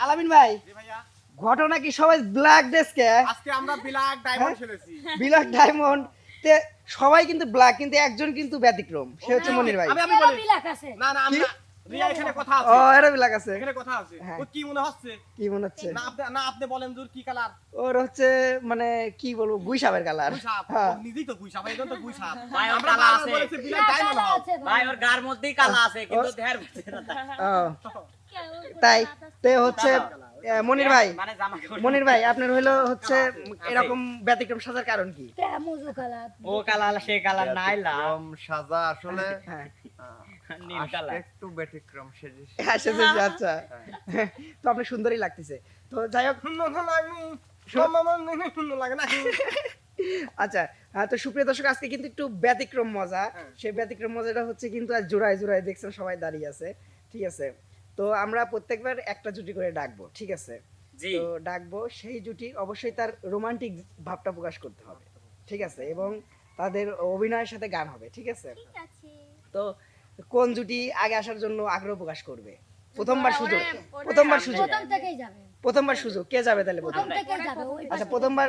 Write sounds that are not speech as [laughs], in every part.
আলামিন ভাই ঘটনা কি সবাই ব্ল্যাক ড্রেসকে আজকে আমরা ব্ল্যাক ডায়মন্ড খেলেছি ব্ল্যাক ডায়মন্ড তে সবাই কিন্তু ব্ল্যাক কিন্তু একজন কিন্তু ব্যতিক্রম সে হচ্ছে মনির ভাই। আমি আমি বলি বিলাক আছে। না না আমরা রিয়া এখানে কথা ও এরা ব্ল্যাক আছে। এখানে কথা আছে। হ্যাঁ। ও কি মনে হচ্ছে? কি মনে হচ্ছে? না আপনি না আপনি বলেন জোর কি কালার ওর হচ্ছে মানে কি বলব গুইসাবের কালার গুইসাপ। হ্যাঁ। নিজেই তো গুইসাপ এই তো গুইসাপ। ভাই, ওর আমরা কালা আছে। বলেছি ব্ল্যাক না, ডায়মন্ড কালা হও। আছে ভাই। ওর গার মধ্যেই কালা আছে কিন্তু দেহের ভিতরে না। তার। ও, তাই তে হচ্ছে মনির ভাই। মানে মনির ভাই আপনার হলো হচ্ছে এরকম ব্যতিক্রম সাজার কারণ কি? ও কালার সে কালার নাই ব্যতিক্রম সাজা আসলে হ্যাঁ। একটু ব্যতিক্রম সেজেছি হ্যাঁ, আচ্ছা। তো আপনি সুন্দরই লাগতেছে। তো যাই হোক। লাগে না। আচ্ছা আহ, তো সুপ্রিয় দর্শক আজকে কিন্তু একটু ব্যতিক্রম মজা। সেই ব্যতিক্রম মজাটা হচ্ছে কিন্তু আজ জোড়ায় জোড়ায় দেখছেন সবাই দাঁড়িয়ে আছে। ঠিক আছে। তো আমরা প্রত্যেকবার একটা জুটি করে ডাকবো ঠিক আছে? তো ডাকবো সেই জুটি অবশ্যই তার রোমান্টিক ভাবটা প্রকাশ করতে হবে ঠিক আছে? এবং তাদের অভিনয়ের সাথে গান হবে ঠিক আছে? তো কোন জুটি আগে আসার জন্য আগ্রহ প্রকাশ করবে? প্রথমবার সুযোগ প্রথমবার সুযোগ। প্রথম থেকেই যাবে। প্রথমবার সুযোগ কে যাবে তাহলে প্রথম? আচ্ছা প্রথমবার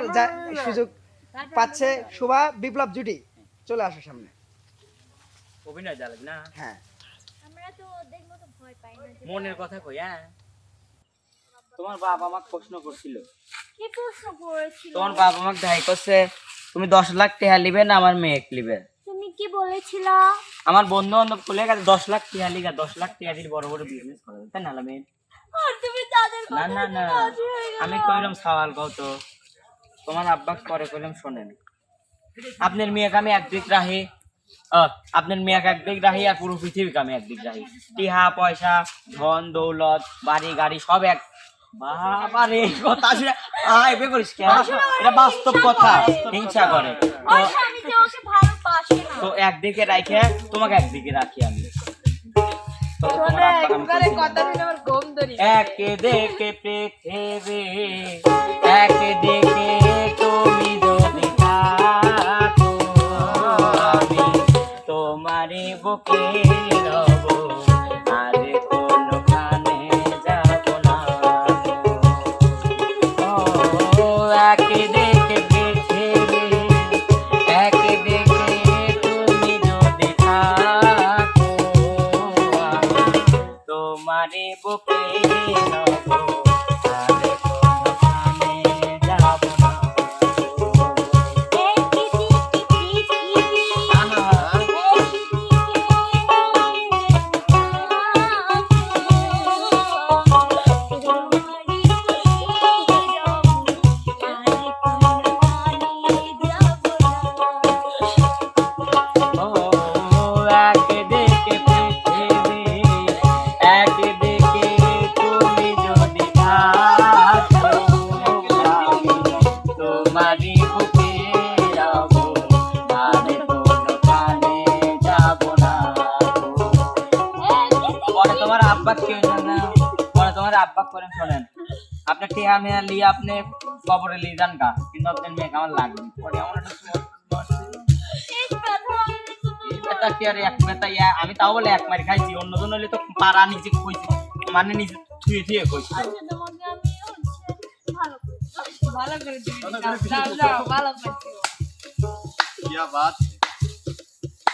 সুযোগ পাচ্ছে শোভা বিপ্লব জুটি চলে আসো সামনে। অভিনয় না। হ্যাঁ। আমরা তো মনের কথা কই হ্যাঁ? তোমার বাবা আমাকে প্রশ্ন করছিল। কি প্রশ্ন করেছিল? তোমার বাবা আমাকে দেখাই করছে তুমি দশ লাখ টাকা লিবে না আমার মেয়ে লিবে? তুমি কি বলেছিল? আমার বন্ধু বান্ধব খুলে গেছে দশ লাখ টাকা লিগা দশ লাখ টাকা দিয়ে বড় বড় বিজনেস করা। তাই না লামি আর তুমি তাদের না না না। আমি কইলাম সওয়াল কও তো। তোমার আব্বা পরে কইলাম শোনেন। আপনার মেয়েকে আমি একদিক রাহি আহ, আপনার মেয়েকে একদিক রাহি আর পুরো পৃথিবীকে আমি একদিক রাহি। টিহা পয়সা ধন দৌলত বাড়ি গাড়ি সব এক। বাবা রে কথা শুনে আয় বে করিস কেন? এটা বাস্তব কথা। হিংসা করে। তো ওর স্বামী যে ওকে ভালোবাসে না। তো একদিকে রাখে তোমাকে একদিকে রাখি আমি। একে দেখে পৃথিবী একে দেখে তোমারই বুকে আপনি টিয়া নিয়ে লিয়ে আপনি খবরে লিয়ে জান গা। কিন্তু আপনার মেয়েকে আমার লাগবে পরে আমার একটা আমি তাও বলে এক মারি খাইছি অন্যজন হলে তো পাড়া নিজে কইছি। মানে নিজে থুয়ে থুয়ে কইছি। ভালো করে ভালো করে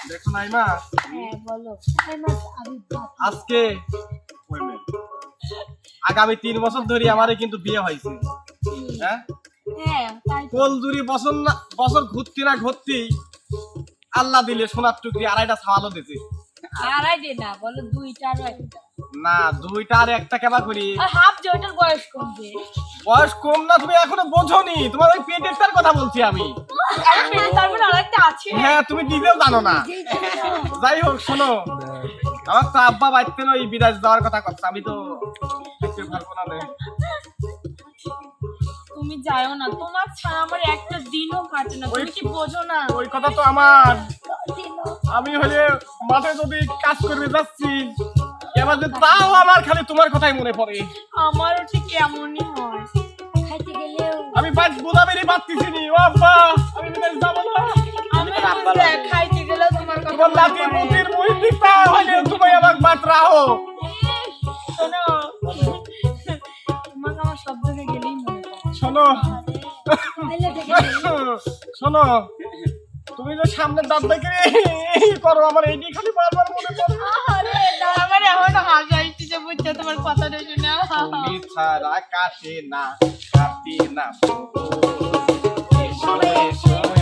দেখো নাইমা। হ্যাঁ বলো। আজকে ওই মেয়ে আগামী তিন বছর ধরে আমারে কিন্তু বিয়ে হয়েছে। হ্যাঁ? কোল জুড়ি বছর না বছর ঘুরতি না ঘুরতি আল্লাহ দিলে সোনার টুকরি আড়াইটা ছাওয়ালো দিছে। আড়াই দে না বলো দুইটারও একটা। না দুইটা আর একটা কেবা করি? হাফ বয়স কমবে। বয়স কম না তুমি এখনও বোঝোনি। তোমার ওই পেটেরটার কথা বলছি আমি। হ্যাঁ তুমি নিজেও জানো না। যাই হোক শোনো। আমার তো আব্বা বাড়িতে ওই বিদেশ যাওয়ার কথা করছে আমি তো দেখতে পারব না। তুমি যাও না। তোমার ছাড়া আমার একটা দিনও কাটে না। তুমি কি বোঝো না? ওই কথা তো আমার। আমি হলে মাঠে যদি কাজ করবে যাচ্ছি এবার যে তাও আমার খালি তোমার কথাই মনে পড়ে। আমারও ঠিক এমনই হয়। খাইতে গেলেও আমি বাদ বোঝাবেরই পারতেছি নি। ও আব্বা আমি বিদেশ যাব না। আমি দেখ, খাইতে গেলেও তোমার কথা তোমার পড়ে। মুতির মুহিদিকটা হইলে তুমি আমাকে বাদ রাখো শোনো। শোনো। শোনো তুমি যে সামনে দাঁত দেখে করো আমার এইটি খালি বারবার মনে পড়ে। আরে আমার এখনও হাসা যে বুঝছ তোমার কথাটা না তুমি ছাড়া কাটে না কাটে না। এসো এসো।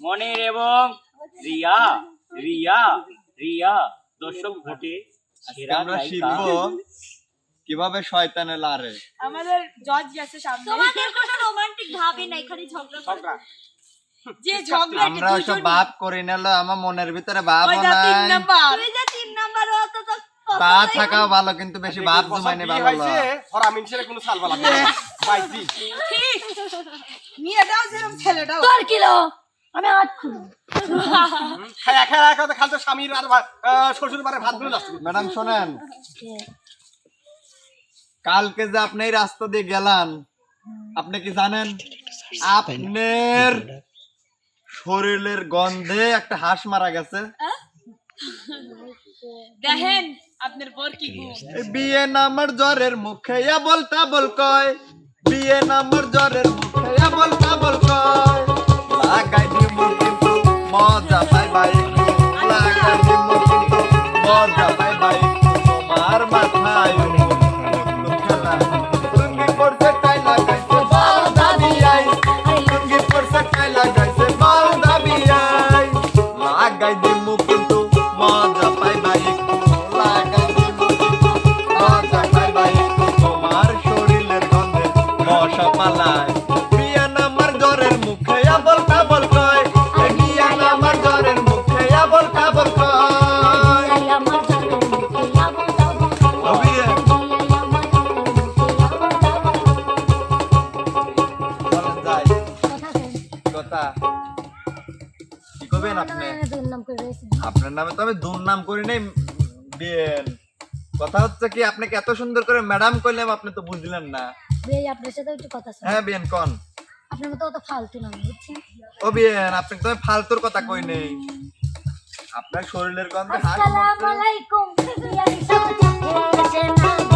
মনির এবং রিয়া রিয়া রিয়া দর্শক ভোটে সেরা আমরা। শিখব কীভাবে শয়তানে লারে আমাদের জজ গেছে সামনে তোমাদের কোনো রোমান্টিক ভাবে নাই খালি ঝগড়া ঝগড়া। যে ঝগড়া আমরা ওইসব ভাব করি না আমার মনের ভিতরে ভাবও ওইটা তিন নাই নাম্বার তুই যে তিন নাম্বার অত তো তা থাকাও ভালো কিন্তু বেশি ভাব জমাইনে ভালো লয়। ওরা মিনসের কোনো সাল বালা নেই। বাইজি। [laughs] মেয়েটাও যেরকম ছেলেটাও তোর কিলো আমি আট খুলো খালি স্বামীর আর শ্বশুর বারে ভাতগুলো ম্যাডাম শোনেন। কালকে যে আপনি এই রাস্তা দিয়ে গেলেন আপনি কি জানেন? আপনার শরীরের গন্ধে একটা হাঁস মারা গেছে। দেখেন আপনার বর কি বিয়ে নামার জ্বরের মুখে বলতা বল কয় বিয়ে নামার জ্বরের মুখে লাগাই দিব নামে তো আমি দুর্নাম করি নাই বিয়েন কথা হচ্ছে কি আপনাকে এত সুন্দর করে ম্যাডাম কইলাম আপনি তো বুঝলেন না। ভাই আপনার সাথে একটু কথা আছে। হ্যাঁ বিয়েন কোন। আপনার মতো অত ফালতু না আমি, বুঝছেন? ও বিয়েন আপনি তো ফালতুর কথা কই নেই। আপনার শরীরের গন্ধে আসসালামু আলাইকুম। বিয়ারি সব না।